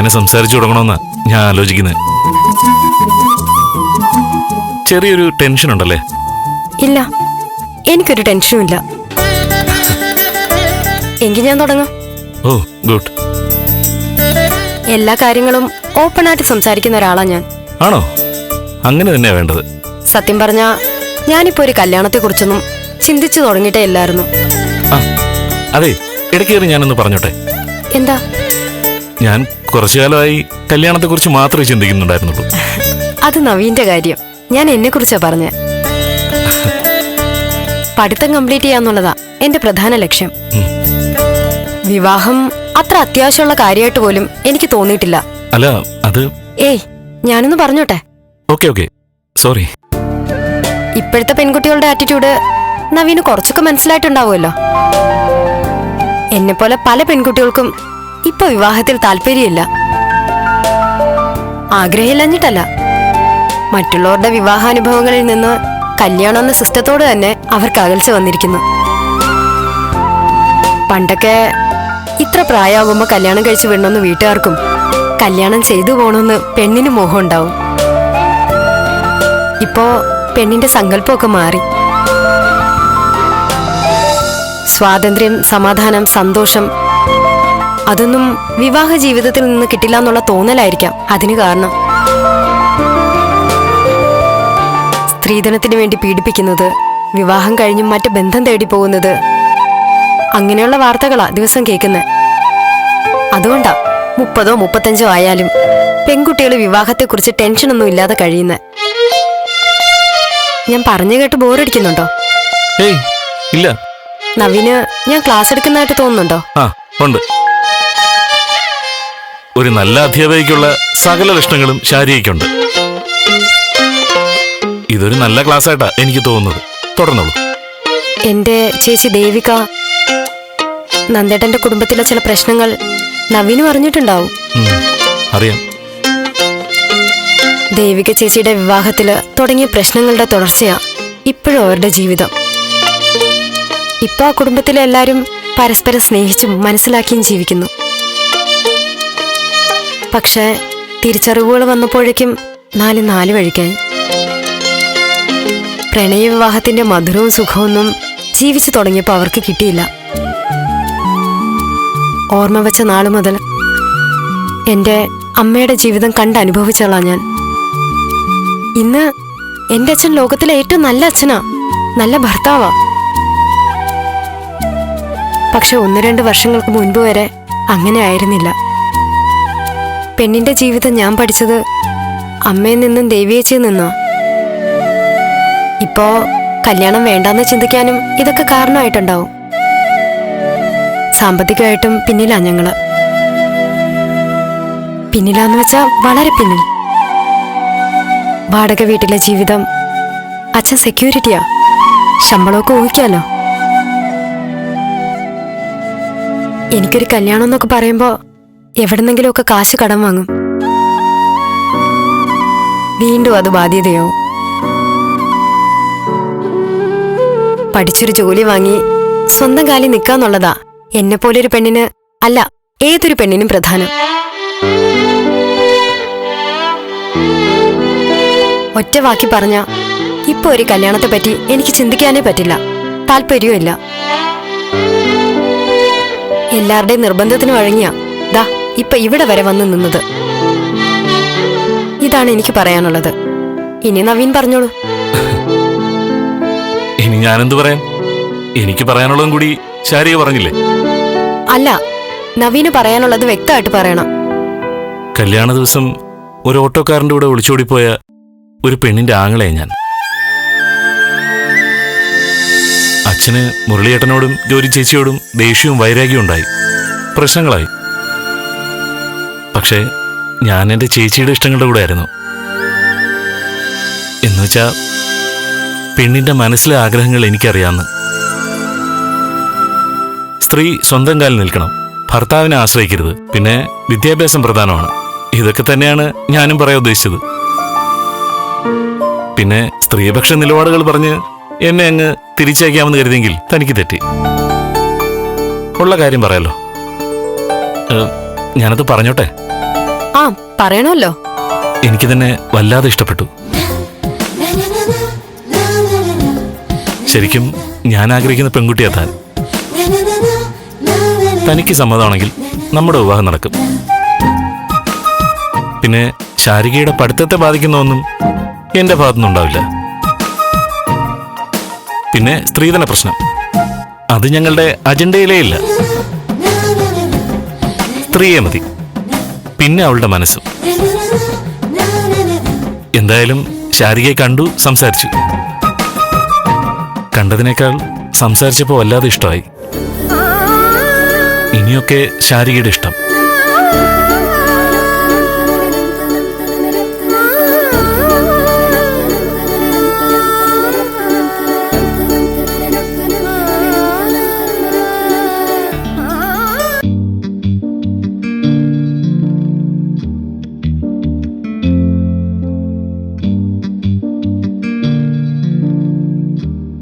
എങ്ങനെ സംസാരിച്ചു തുടങ്ങണമെന്ന് ഞാൻ ആലോചിക്കുന്നത് ചെറിയൊരു ടെൻഷൻ ഉണ്ടല്ലേ? ഇല്ല. എനിക്കൊരു ടെൻഷനും ഇല്ല. എങ്കിൽ ഞാൻ തുടങ്ങാം. Oh good. എല്ലാ കാര്യങ്ങളും ഓപ്പൺ ആയിട്ട് സംസാരിക്കുന്ന ഒരാളാ ഞാൻ. ആണോ? അങ്ങനെ തന്നെയാ വേണ്ടത്. സത്യം പറഞ്ഞാ ഞാനിപ്പോ ഒരു കല്യാണത്തെ കുറിച്ചൊന്നും ചിന്തിച്ചു തുടങ്ങിയിട്ടേ ഇല്ലായിരുന്നു. അതെ ഇടയ്ക്കേറി ഞാനൊന്ന് പറഞ്ഞോട്ടെ. എന്താ? ഞാൻ കുറച്ചു കാലമായി കല്യാണത്തെക്കുറിച്ച് മാത്രമേ ചിന്തിക്കുന്നുണ്ടായിരുന്നുള്ളൂ. അത് നവീന്റെ കാര്യം. ഞാൻ എന്നെ കുറിച്ചാ പറഞ്ഞ. പഠിത്തം കംപ്ലീറ്റ് ചെയ്യാന്നുള്ളതാ എന്റെ പ്രധാന ലക്ഷ്യം. വിവാഹം അത്ര അത്യാവശ്യമുള്ള കാര്യമായിട്ട് പോലും എനിക്ക് തോന്നിയിട്ടില്ല. അല്ല അത് ഏയ് ഞാനൊന്ന് പറഞ്ഞോട്ടെ? Okay okay. സോറി. ഇപ്പോഴത്തെ പെൺകുട്ടികളുടെ ആറ്റിറ്റ്യൂഡ് നവീന് കുറച്ചൊക്കെ മനസ്സിലായിട്ടുണ്ടാവുമല്ലോ. എന്നെപ്പോലെ പല പെൺകുട്ടികൾക്കും ഇപ്പൊ വിവാഹത്തിൽ താല്പര്യമില്ല. ആഗ്രഹമില്ലഞ്ഞിട്ടല്ല. മറ്റുള്ളവരുടെ വിവാഹാനുഭവങ്ങളിൽ നിന്ന് കല്യാണം എന്ന സിസ്റ്റത്തോട് തന്നെ അവർക്ക് അകൽച്ച വന്നിരിക്കുന്നു. പണ്ടൊക്കെ ഇത്ര പ്രായമാകുമ്പോൾ കല്യാണം കഴിച്ചു വിടണമെന്ന് വീട്ടുകാർക്കും കല്യാണം ചെയ്തു പോകണമെന്ന് പെണ്ണിന് മോഹം ഉണ്ടാവും. ഇപ്പോ പെണ്ണിന്റെ സങ്കല്പമൊക്കെ മാറി. സ്വാതന്ത്ര്യം സമാധാനം സന്തോഷം അതൊന്നും വിവാഹ ജീവിതത്തിൽ നിന്ന് കിട്ടില്ല എന്നുള്ള തോന്നലായിരിക്കാം. അതിന് കാരണം സ്ത്രീധനത്തിന് വേണ്ടി പീഡിപ്പിക്കുന്നത് വിവാഹം കഴിഞ്ഞും മറ്റ് ബന്ധം തേടി പോകുന്നത്. അങ്ങനെയുള്ള വാർത്തകളാ ദിവസം കേൾക്കുന്നത് അതുകൊണ്ടാ മുപ്പതോ മുപ്പത്തഞ്ചോ ആയാലും പെൺകുട്ടികൾ വിവാഹത്തെക്കുറിച്ച് ടെൻഷനൊന്നും ഇല്ലാതെ കഴിയുന്നത് ഞാൻ പറഞ്ഞു കേട്ട് ബോറടിക്കുന്നുണ്ടോ? ഇല്ല. നവീന് ഞാൻ ക്ലാസ് എടുക്കുന്നതായിട്ട് തോന്നുന്നുണ്ടോ? ഉണ്ട്. ഒരു നല്ല അധ്യാപകയ്ക്കുള്ള സകല ലക്ഷണങ്ങളും ശാരികയ്ക്കുണ്ട് ഇതൊരു നല്ല ക്ലാസ് ആയിട്ടാ എനിക്ക് തോന്നുന്നത്. തുടർന്നോളൂ. എന്റെ ചേച്ചി ദേവിക നന്ദേട്ടന്റെ കുടുംബത്തിലെ ചില പ്രശ്നങ്ങൾ നവീനും അറിഞ്ഞിട്ടുണ്ടാവും. അറിയാം. ദേവിക ചേച്ചിയുടെ വിവാഹത്തിൽ തുടങ്ങിയ പ്രശ്നങ്ങളുടെ തുടർച്ചയാ ഇപ്പോഴും അവരുടെ ജീവിതം. ഇപ്പൊ ആ കുടുംബത്തിലെ എല്ലാരും പരസ്പരം സ്നേഹിച്ചും മനസ്സിലാക്കിയും ജീവിക്കുന്നു. പക്ഷേ തിരിച്ചറിവുകൾ വന്നപ്പോഴേക്കും നാല് നാല് വഴിക്കായി പ്രണയവിവാഹത്തിന്റെ മധുരവും സുഖമൊന്നും ജീവിച്ചു തുടങ്ങിയപ്പോൾ അവർക്ക് കിട്ടിയില്ല. ഓർമ്മ വെച്ച നാൾ മുതൽ എന്റെ അമ്മയുടെ ജീവിതം കണ്ടനുഭവിച്ചോളാം ഞാൻ. ഇന്ന് എന്റെ അച്ഛൻ ലോകത്തിലെ ഏറ്റവും നല്ല അച്ഛനാ നല്ല ഭർത്താവാ. പക്ഷെ ഒന്ന് രണ്ട് വർഷങ്ങൾക്ക് മുൻപ് വരെ അങ്ങനെ ആയിരുന്നില്ല. പെണ്ണിന്റെ ജീവിതം ഞാൻ പഠിച്ചത് അമ്മയിൽ നിന്നും ദേവിയേച്ചിയിൽ നിന്നാ? ഇപ്പോ കല്യാണം വേണ്ടാന്ന് ചിന്തിക്കാനും ഇതൊക്കെ കാരണമായിട്ടുണ്ടാവും. സാമ്പത്തികമായിട്ടും പിന്നിലാ ഞങ്ങൾ. പിന്നിലാന്ന് വെച്ചാ വളരെ പിന്നിൽ. വാടക വീട്ടിലെ ജീവിതം അച്ഛൻ സെക്യൂരിറ്റിയാ ശമ്പളമൊക്കെ ഊഹിക്കാലോ. എനിക്കൊരു കല്യാണം എന്നൊക്കെ പറയുമ്പോ എവിടെന്നെങ്കിലുമൊക്കെ കാശ് കടം വാങ്ങും. വീണ്ടും അത് ബാധ്യതയാവും. പഠിച്ചൊരു ജോലി വാങ്ങി സ്വന്തം കാലിൽ നിൽക്കാന്നുള്ളതാ എന്നെ പോലൊരു പെണ്ണിന് അല്ല ഏതൊരു പെണ്ണിനും പ്രധാനം. ഒറ്റ വാക്കി പറഞ്ഞ ഇപ്പൊ ഒരു കല്യാണത്തെ പറ്റി എനിക്ക് ചിന്തിക്കാനേ പറ്റില്ല. താല്പര്യവും എല്ലാവരുടെയും നിർബന്ധത്തിന് വഴങ്ങിയാ ദാ ഇപ്പൊ ഇവിടെ വരെ വന്ന് നിന്നത്. ഇതാണ് എനിക്ക് പറയാനുള്ളത്. ഇനി നവീൻ പറഞ്ഞോളൂ. ഇനി ഞാനെന്ത് പറയാൻ? എനിക്ക് പറയാനുള്ളതും കൂടി ശാരിയെ പറഞ്ഞില്ലേ? അല്ല നവീന് പറയാനുള്ളത് വ്യക്തമായിട്ട് പറയണം. കല്യാണ ദിവസം ഒരു ഓട്ടോക്കാരന്റെ കൂടെ ഒളിച്ചോടിപ്പോയ ഒരു പെണ്ണിന്റെ ആങ്ങളെ ഞാൻ. അച്ഛന് മുരളിയേട്ടനോടും ജോലി ചേച്ചിയോടും ദേഷ്യവും വൈരാഗ്യവും ഉണ്ടായി. പ്രശ്നങ്ങളായി. പക്ഷേ ഞാൻ എന്റെ ചേച്ചിയുടെ ഇഷ്ടങ്ങളുടെ കൂടെ ആയിരുന്നു. എന്നുവെച്ചാ പെണ്ണിന്റെ മനസ്സിലെ ആഗ്രഹങ്ങൾ എനിക്കറിയാമെന്ന് സ്ത്രീ സ്വന്തം കാലിൽ നിൽക്കണം ഭർത്താവിനെ ആശ്രയിക്കരുത് പിന്നെ വിദ്യാഭ്യാസം പ്രധാനമാണ്. ഇതൊക്കെ തന്നെയാണ് ഞാനും പറയാൻ ഉദ്ദേശിച്ചത്. പിന്നെ സ്ത്രീപക്ഷ നിലപാടുകൾ പറഞ്ഞ് എന്നെ അങ്ങ് തിരിച്ചയക്കാമെന്ന് കരുതിയെങ്കിൽ തനിക്ക് തെറ്റി. ഉള്ള കാര്യം പറയാലോ. ഞാനത് പറഞ്ഞോട്ടെ? ആ പറയണമല്ലോ. എനിക്ക് തന്നെ വല്ലാതെ ഇഷ്ടപ്പെട്ടു. ശരിക്കും ഞാൻ ആഗ്രഹിക്കുന്ന പെൺകുട്ടിയാ താൻ തനിക്ക് സമ്മതമാണെങ്കിൽ നമ്മുടെ വിവാഹം നടക്കും. പിന്നെ ശാരികയുടെ പഠിത്തത്തെ ബാധിക്കുന്ന ഒന്നും എന്റെ ഭാഗത്തുനിന്നുണ്ടാവില്ല. പിന്നെ സ്ത്രീധന പ്രശ്നം. അത് ഞങ്ങളുടെ അജണ്ടയിലേ ഇല്ല. സ്ത്രീയെ മതി. പിന്നെ അവളുടെ മനസ്സും. എന്തായാലും ശാരികയെ കണ്ടു സംസാരിച്ചു. കണ്ടതിനേക്കാൾ സംസാരിച്ചപ്പോൾ വല്ലാതെ ഇഷ്ടമായി. ഇനിയൊക്കെ ശാരികയുടെ ഇഷ്ടം.